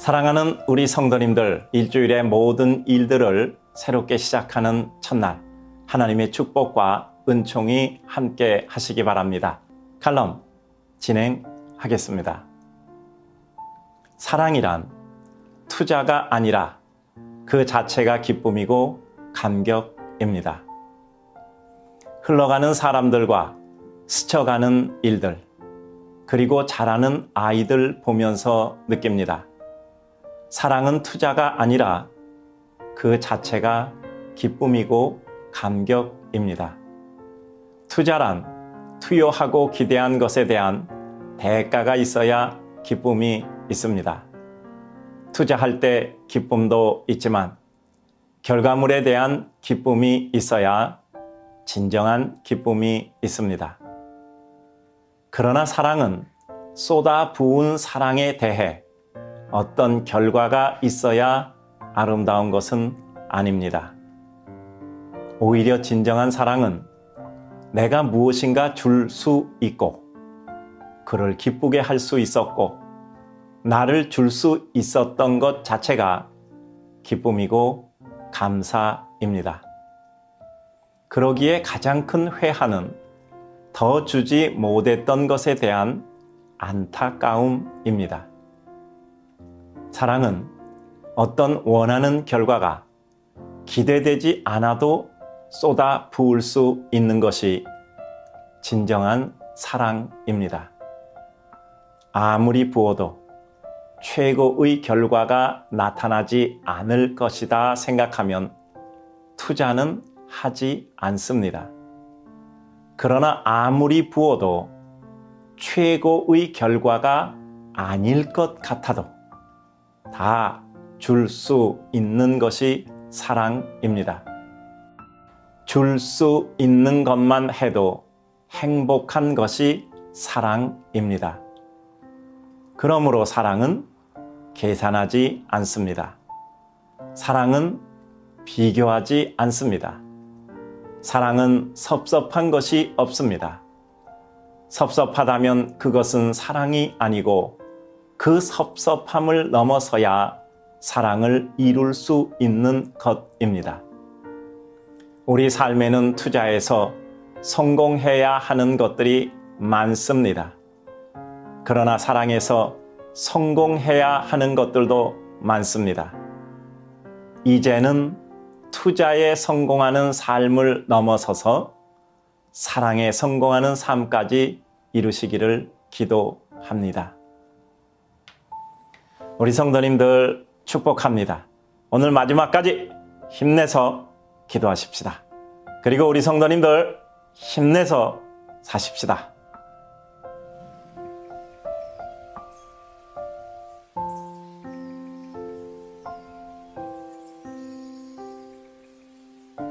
사랑하는 우리 성도님들, 일주일의 모든 일들을 새롭게 시작하는 첫날, 하나님의 축복과 은총이 함께 하시기 바랍니다. 칼럼 진행하겠습니다. 사랑이란 투자가 아니라 그 자체가 기쁨이고 감격입니다. 흘러가는 사람들과 스쳐가는 일들, 그리고 자라는 아이들 보면서 느낍니다. 사랑은 투자가 아니라 그 자체가 기쁨이고 감격입니다. 투자란 투여하고 기대한 것에 대한 대가가 있어야 기쁨이 있습니다. 투자할 때 기쁨도 있지만 결과물에 대한 기쁨이 있어야 진정한 기쁨이 있습니다. 그러나 사랑은 쏟아 부은 사랑에 대해 어떤 결과가 있어야 아름다운 것은 아닙니다. 오히려 진정한 사랑은 내가 무엇인가 줄 수 있고, 그를 기쁘게 할 수 있었고, 나를 줄 수 있었던 것 자체가 기쁨이고 감사입니다. 그러기에 가장 큰 회한은 더 주지 못했던 것에 대한 안타까움입니다. 사랑은 어떤 원하는 결과가 기대되지 않아도 쏟아 부을 수 있는 것이 진정한 사랑입니다. 아무리 부어도 최고의 결과가 나타나지 않을 것이다 생각하면 투자는 하지 않습니다. 그러나 아무리 부어도 최고의 결과가 아닐 것 같아도 다 줄 수 있는 것이 사랑입니다. 줄 수 있는 것만 해도 행복한 것이 사랑입니다. 그러므로 사랑은 계산하지 않습니다. 사랑은 비교하지 않습니다. 사랑은 섭섭한 것이 없습니다. 섭섭하다면 그것은 사랑이 아니고 그 섭섭함을 넘어서야 사랑을 이룰 수 있는 것입니다. 우리 삶에는 투자해서 성공해야 하는 것들이 많습니다. 그러나 사랑에서 성공해야 하는 것들도 많습니다. 이제는 투자에 성공하는 삶을 넘어서서 사랑에 성공하는 삶까지 이루시기를 기도합니다. 우리 성도님들 축복합니다. 오늘 마지막까지 힘내서 기도하십시다. 그리고 우리 성도님들 힘내서 사십시다.